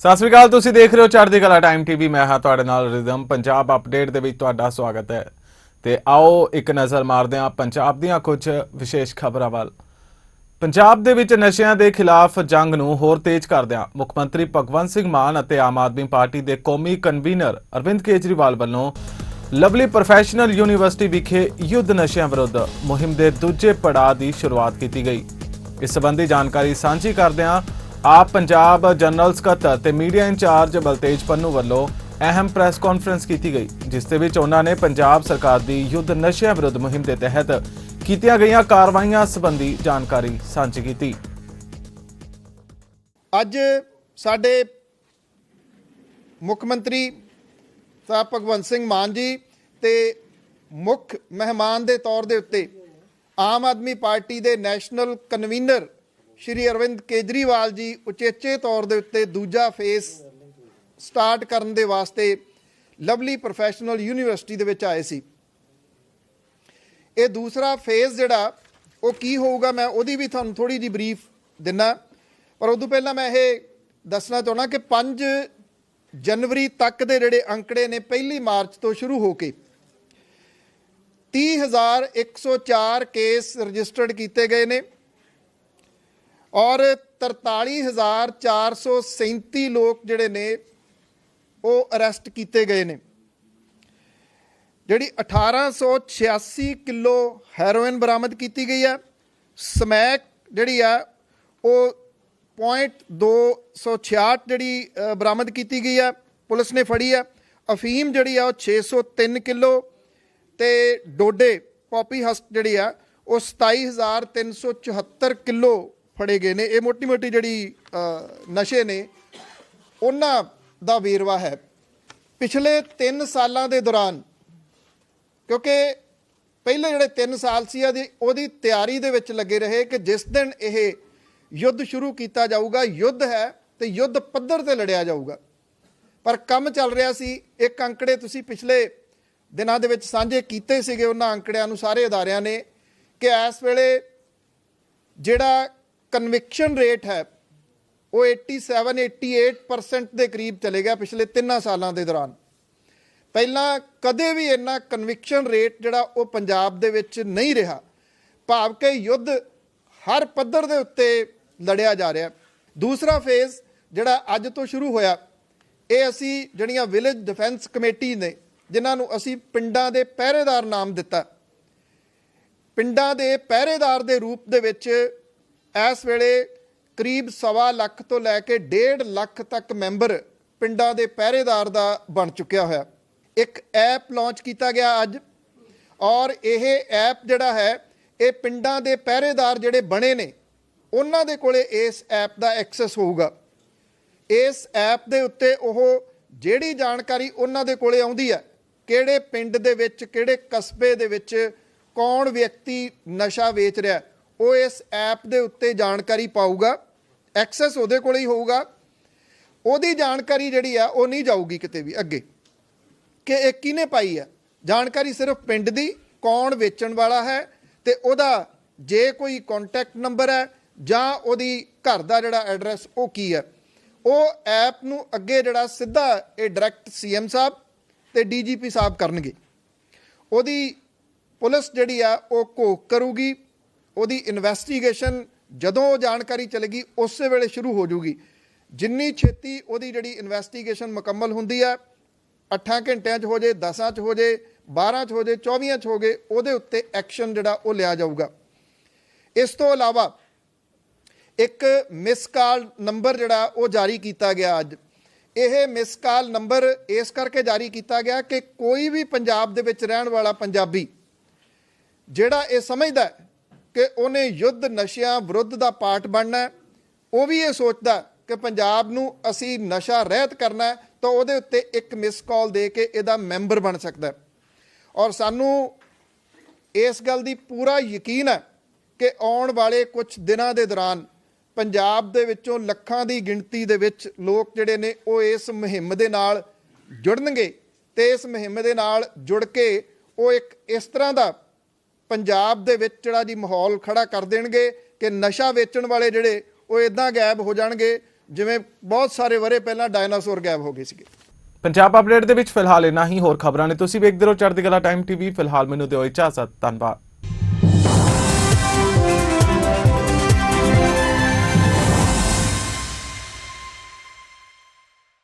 ਸਤਿ ਸ਼੍ਰੀ ਅਕਾਲ, ਤੁਸੀਂ ਦੇਖ ਰਹੇ ਹੋ ਚੜ੍ਹਦੀ ਕਲਾ ਟਾਈਮ ਟੀਵੀ। ਮੈਂ ਹਾਂ ਤੁਹਾਡੇ ਨਾਲ ਰਿਦਮ। ਪੰਜਾਬ ਅਪਡੇਟ ਦੇ ਵਿੱਚ ਤੁਹਾਡਾ ਸਵਾਗਤ ਹੈ। ਤੇ ਆਓ ਇੱਕ ਨਜ਼ਰ ਮਾਰਦੇ ਹਾਂ ਪੰਜਾਬ ਦੀਆਂ ਕੁਝ ਵਿਸ਼ੇਸ਼ ਖਬਰਾਂ ਵੱਲ। ਪੰਜਾਬ ਦੇ ਵਿੱਚ ਨਸ਼ਿਆਂ ਦੇ ਖਿਲਾਫ ਜੰਗ ਨੂੰ ਹੋਰ ਤੇਜ਼ ਕਰਦਿਆਂ ਮੁੱਖ ਮੰਤਰੀ ਭਗਵੰਤ ਸਿੰਘ ਮਾਨ ਅਤੇ ਆਮ ਆਦਮੀ ਪਾਰਟੀ ਦੇ ਕੌਮੀ ਕਨਵੀਨਰ ਅਰਵਿੰਦ ਕੇਜਰੀਵਾਲ ਵੱਲੋਂ ਲਵਲੀ ਪ੍ਰੋਫੈਸ਼ਨਲ ਯੂਨੀਵਰਸਿਟੀ ਵਿਖੇ ਯੁੱਧ ਨਸ਼ਿਆਂ ਵਿਰੁੱਧ ਮੁਹਿੰਮ ਦੇ ਦੂਜੇ ਪੜਾਅ ਦੀ ਸ਼ੁਰੂਆਤ ਕੀਤੀ ਗਈ। ਇਸ ਸੰਬੰਧੀ ਜਾਣਕਾਰੀ ਸਾਂਝੀ ਕਰਦਿਆਂ ਆਪ ਪੰਜਾਬ ਜਨਰਲ ਸਕੱਤਰ ਤੇ ਮੀਡੀਆ ਇੰਚਾਰਜ ਬਲਤੇਜ ਪੰਨੂ ਵੱਲੋਂ ਅਹਿਮ ਪ੍ਰੈਸ ਕਾਨਫਰੰਸ ਕੀਤੀ ਗਈ, ਜਿਸ ਦੇ ਵਿੱਚ ਉਹਨਾਂ ਨੇ ਪੰਜਾਬ ਸਰਕਾਰ ਦੀ ਯੁੱਧ ਨਸ਼ਿਆਂ ਵਿਰੁੱਧ ਮੁਹਿੰਮ ਦੇ ਤਹਿਤ ਕੀਤੀਆਂ ਗਈਆਂ ਕਾਰਵਾਈਆਂ ਸੰਬੰਧੀ ਜਾਣਕਾਰੀ ਸਾਂਝੀ ਕੀਤੀ। ਅੱਜ ਸਾਡੇ ਮੁੱਖ ਮੰਤਰੀ ਸਾਹਿਬ ਭਗਵੰਤ ਸਿੰਘ ਮਾਨ ਜੀ ਤੇ ਮੁੱਖ ਮਹਿਮਾਨ ਦੇ ਤੌਰ ਦੇ ਉੱਤੇ ਆਮ ਆਦਮੀ ਪਾਰਟੀ ਦੇ ਨੈਸ਼ਨਲ ਕਨਵੀਨਰ ਸ਼੍ਰੀ ਅਰਵਿੰਦ ਕੇਜਰੀਵਾਲ ਜੀ ਉਚੇਚੇ ਤੌਰ ਦੇ ਉੱਤੇ ਦੂਜਾ ਫੇਸ ਸਟਾਰਟ ਕਰਨ ਦੇ ਵਾਸਤੇ ਲਵਲੀ ਪ੍ਰੋਫੈਸ਼ਨਲ ਯੂਨੀਵਰਸਿਟੀ ਦੇ ਵਿੱਚ ਆਏ ਸੀ। ਇਹ ਦੂਸਰਾ ਫੇਜ਼ ਜਿਹੜਾ, ਉਹ ਕੀ ਹੋਊਗਾ ਮੈਂ ਉਹਦੀ ਵੀ ਤੁਹਾਨੂੰ ਥੋੜੀ ਜਿਹੀ ਬਰੀਫ ਦਿੰਨਾ। ਪਰ ਉਦੋਂ ਪਹਿਲਾਂ ਮੈਂ ਇਹ ਦੱਸਣਾ ਚਾਹਣਾ ਕਿ 5 ਜਨਵਰੀ ਤੱਕ ਦੇ ਜਿਹੜੇ ਅੰਕੜੇ ਨੇ, ਪਹਿਲੀ ਮਾਰਚ ਤੋਂ ਸ਼ੁਰੂ ਹੋ ਕੇ 30104 ਕੇਸ ਰਜਿਸਟਰਡ ਕੀਤੇ ਗਏ ਨੇ। ਔਰ 43437 ਲੋਕ ਜਿਹੜੇ ਨੇ, ਉਹ ਅਰੈਸਟ ਕੀਤੇ ਗਏ ਨੇ। ਜਿਹੜੀ 1886 ਕਿਲੋ ਹੈਰੋਇਨ ਬਰਾਮਦ ਕੀਤੀ ਗਈ ਹੈ, ਸਮੈਕ ਜਿਹੜੀ ਆ ਉਹ .266 ਜਿਹੜੀ ਬਰਾਮਦ ਕੀਤੀ ਗਈ ਆ ਪੁਲਿਸ ਨੇ ਫੜੀ ਆ ਅਫੀਮ ਜਿਹੜੀ ਆ ਉਹ 603 ਕਿਲੋ ਤੇ ਡੋਡੇ ਪੌਪੀ ਹਸਟ ਜਿਹੜੀ ਆ ਉਹ 27374 ਕਿਲੋ ਫੜੇ ਗਏ ਨੇ। ਇਹ ਮੋਟੀ ਮੋਟੀ ਜਿਹੜੀ ਨਸ਼ੇ ਨੇ, ਉਹਨਾਂ ਦਾ ਵੇਰਵਾ ਹੈ। ਪਿਛਲੇ 3 ਸਾਲਾਂ ਦੇ ਦੌਰਾਨ, ਕਿਉਂਕਿ ਪਹਿਲੇ ਜਿਹੜੇ 3 ਸਾਲ ਸੀ ਉਹਦੀ ਉਹਦੀ ਤਿਆਰੀ ਦੇ ਵਿੱਚ ਲੱਗੇ ਰਹੇ ਕਿ ਜਿਸ ਦਿਨ ਇਹ ਯੁੱਧ ਸ਼ੁਰੂ ਕੀਤਾ ਜਾਊਗਾ, ਯੁੱਧ ਹੈ ਤੇ ਯੁੱਧ ਪੱਧਰ ਤੇ ਲੜਿਆ ਜਾਊਗਾ। ਪਰ ਕੰਮ ਚੱਲ ਰਿਹਾ ਸੀ। ਇੱਕ ਅੰਕੜੇ ਤੁਸੀਂ ਪਿਛਲੇ ਦਿਨਾਂ ਦੇ ਵਿੱਚ ਸਾਂਝੇ ਕੀਤੇ ਸੀਗੇ, ਉਹਨਾਂ ਅੰਕੜਿਆਂ ਨੂੰ ਸਾਰੇ ਅਦਾਰਿਆਂ ਨੇ ਕਿ ਇਸ ਵੇਲੇ ਜਿਹੜਾ ਕਨਵਿਕਸ਼ਨ ਰੇਟ ਹੈ, ਉਹ 87 88% ਦੇ ਕਰੀਬ ਚਲੇ ਗਿਆ ਪਿਛਲੇ 3 ਸਾਲਾਂ ਦੇ ਦੌਰਾਨ। ਪਹਿਲਾਂ ਕਦੇ ਵੀ ਇੰਨਾ ਕਨਵਿਕਸ਼ਨ ਰੇਟ ਜਿਹੜਾ ਉਹ ਪੰਜਾਬ ਦੇ ਵਿੱਚ ਨਹੀਂ ਰਿਹਾ। ਭਾਵ ਕਿ ਯੁੱਧ ਹਰ ਪੱਧਰ ਦੇ ਉੱਤੇ ਲੜਿਆ ਜਾ ਰਿਹਾ। ਦੂਸਰਾ ਫੇਜ਼ ਜਿਹੜਾ ਅੱਜ ਤੋਂ ਸ਼ੁਰੂ ਹੋਇਆ, ਇਹ ਅਸੀਂ ਜਿਹੜੀਆਂ ਵਿਲੇਜ ਡਿਫੈਂਸ ਕਮੇਟੀ ਨੇ, ਜਿਨ੍ਹਾਂ ਨੂੰ ਅਸੀਂ ਪਿੰਡਾਂ ਦੇ ਪਹਿਰੇਦਾਰ ਨਾਮ ਦਿੱਤਾ। ਪਿੰਡਾਂ ਦੇ ਪਹਿਰੇਦਾਰ ਦੇ ਰੂਪ ਦੇ ਵਿੱਚ ਇਸ ਵੇਲੇ ਕਰੀਬ ਸਵਾ ਲੱਖ ਤੋਂ ਲੈ ਕੇ 1.5 ਲੱਖ ਤੱਕ ਮੈਂਬਰ ਪਿੰਡਾਂ ਦੇ ਪਹਿਰੇਦਾਰ ਦਾ ਬਣ ਚੁੱਕਿਆ ਹੋਇਆ। ਇੱਕ ਐਪ ਲਾਂਚ ਕੀਤਾ ਗਿਆ ਅੱਜ ਔਰ ਇਹ ਐਪ ਜਿਹੜਾ ਹੈ, ਇਹ ਪਿੰਡਾਂ ਦੇ ਪਹਿਰੇਦਾਰ ਜਿਹੜੇ ਬਣੇ ਨੇ, ਉਹਨਾਂ ਦੇ ਕੋਲੇ ਇਸ ਐਪ ਦਾ ਐਕਸੈਸ ਹੋਊਗਾ। ਇਸ ਐਪ ਦੇ ਉੱਤੇ ਉਹ ਜਿਹੜੀ ਜਾਣਕਾਰੀ ਉਹਨਾਂ ਦੇ ਕੋਲੇ ਆਉਂਦੀ ਹੈ, ਕਿਹੜੇ ਪਿੰਡ ਦੇ ਵਿੱਚ, ਕਿਹੜੇ ਕਸਬੇ ਦੇ ਵਿੱਚ, ਕੌਣ ਵਿਅਕਤੀ ਨਸ਼ਾ ਵੇਚ ਰਿਹਾ ਉਹ ਇਸ ਐਪ ਦੇ ਉੱਤੇ ਜਾਣਕਾਰੀ ਪਾਊਗਾ, ਐਕਸੈਸ ਉਹਦੇ ਕੋਲ ਹੀ ਹੋਊਗਾ। ਉਹਦੀ ਜਾਣਕਾਰੀ ਜਿਹੜੀ ਆ, ਉਹ ਨਹੀਂ ਜਾਊਗੀ ਕਿਤੇ ਵੀ ਅੱਗੇ। ਕਿ ਇਹ ਕਿਹਨੇ ਪਾਈ ਹੈ ਜਾਣਕਾਰੀ ਸਿਰਫ ਪਿੰਡ ਦੀ, ਕੌਣ ਵੇਚਣ ਵਾਲਾ ਹੈ ਤੇ ਉਹਦਾ ਜੇ ਕੋਈ ਕੰਟੈਕਟ ਨੰਬਰ ਹੈ ਜਾਂ ਉਹਦੀ ਘਰ ਦਾ ਜਿਹੜਾ ਐਡਰੈਸ ਉਹ ਕੀ ਹੈ ਉਹ ਐਪ ਨੂੰ ਅੱਗੇ ਜਿਹੜਾ ਸਿੱਧਾ ਇਹ ਡਾਇਰੈਕਟ ਸੀਐਮ ਸਾਹਿਬ ਤੇ ਡੀਜੀਪੀ ਸਾਹਿਬ ਕਰਨਗੇ। ਉਹਦੀ ਪੁਲਿਸ ਜਿਹੜੀ ਆ, ਉਹ ਘੋਖ ਕਰੂਗੀ। ਉਹਦੀ ਇਨਵੈਸਟੀਗੇਸ਼ਨ ਜਦੋਂ ਉਹ ਜਾਣਕਾਰੀ ਚਲੇਗੀ, ਉਸੇ ਵੇਲੇ ਸ਼ੁਰੂ ਹੋ ਜੂਗੀ ਜਿੰਨੀ ਛੇਤੀ ਉਹਦੀ ਜਿਹੜੀ ਇਨਵੈਸਟੀਗੇਸ਼ਨ ਮੁਕੰਮਲ ਹੁੰਦੀ ਹੈ 8 ਘੰਟਿਆਂ 'ਚ ਹੋ ਜੇ 10 'ਚ ਹੋ ਜੇ 12 'ਚ ਹੋ ਜੇ 24 'ਚ ਹੋ ਗਏ, ਉਹਦੇ ਉੱਤੇ ਐਕਸ਼ਨ ਜਿਹੜਾ ਉਹ ਲਿਆ ਜਾਊਗਾ। ਇਸ ਤੋਂ ਇਲਾਵਾ ਇੱਕ ਮਿਸ ਕਾਲ ਨੰਬਰ ਜਿਹੜਾ ਉਹ ਜਾਰੀ ਕੀਤਾ ਗਿਆ ਅੱਜ। ਇਹ ਮਿਸ ਕਾਲ ਨੰਬਰ ਇਸ ਕਰਕੇ ਜਾਰੀ ਕੀਤਾ ਗਿਆ ਕਿ ਕੋਈ ਵੀ ਪੰਜਾਬ ਦੇ ਵਿੱਚ ਰਹਿਣ ਵਾਲਾ ਪੰਜਾਬੀ ਜਿਹੜਾ ਇਹ ਸਮਝਦਾ ਕਿ ਉਹਨੇ ਯੁੱਧ ਨਸ਼ਿਆਂ ਵਿਰੁੱਧ ਦਾ ਪਾਠ ਬਣਨਾ ਉਹ ਵੀ ਇਹ ਸੋਚਦਾ ਕਿ ਪੰਜਾਬ ਨੂੰ ਅਸੀਂ ਨਸ਼ਾ ਰਹਿਤ ਕਰਨਾ ਤਾਂ ਉਹਦੇ ਉੱਤੇ ਇੱਕ ਮਿਸ ਕਾਲ ਦੇ ਕੇ ਇਹਦਾ ਮੈਂਬਰ ਬਣ ਸਕਦਾ ਔਰ ਸਾਨੂੰ ਇਸ ਗੱਲ ਦੀ ਪੂਰਾ ਯਕੀਨ ਹੈ ਕਿ ਆਉਣ ਵਾਲੇ ਕੁਝ ਦਿਨਾਂ ਦੇ ਦੌਰਾਨ ਪੰਜਾਬ ਦੇ ਵਿੱਚੋਂ ਲੱਖਾਂ ਦੀ ਗਿਣਤੀ ਦੇ ਵਿੱਚ ਲੋਕ ਜਿਹੜੇ ਨੇ ਉਹ ਇਸ ਮੁਹਿੰਮ ਦੇ ਨਾਲ ਜੁੜਨਗੇ ਤੇ ਇਸ ਮੁਹਿੰਮ ਦੇ ਨਾਲ ਜੁੜ ਕੇ ਉਹ ਇੱਕ ਇਸ ਤਰ੍ਹਾਂ ਦਾ ਪੰਜਾਬ ਦੇ ਵਿੱਚ ਜਿਹੜਾ ਜੀ ਮਾਹੌਲ ਖੜਾ ਕਰ ਦੇਣਗੇ ਕਿ ਨਸ਼ਾ ਵੇਚਣ ਵਾਲੇ ਜਿਹੜੇ, ਉਹ ਇਦਾਂ ਗਾਇਬ ਹੋ ਜਾਣਗੇ, ਜਿਵੇਂ ਬਹੁਤ ਸਾਰੇ ਵਰੇ ਪਹਿਲਾਂ ਡਾਇਨਾਸੌਰ ਗਾਇਬ ਹੋ ਗਏ ਸੀਗੇ। ਪੰਜਾਬ ਅਪਡੇਟ ਦੇ ਵਿੱਚ ਫਿਲਹਾਲ ਇੰਨਾ ਹੀ, ਹੋਰ ਖਬਰਾਂ ਨੇ ਤੁਸੀਂ ਵੇਖਦੇ ਰਹੋ ਚੜ੍ਹਦੀ ਕਲਾ ਟਾਈਮ ਟੀਵੀ, ਫਿਲਹਾਲ ਮੈਨੂੰ ਦਿਓ ਇਜਾਜ਼ਤ, ਧੰਨਵਾਦ।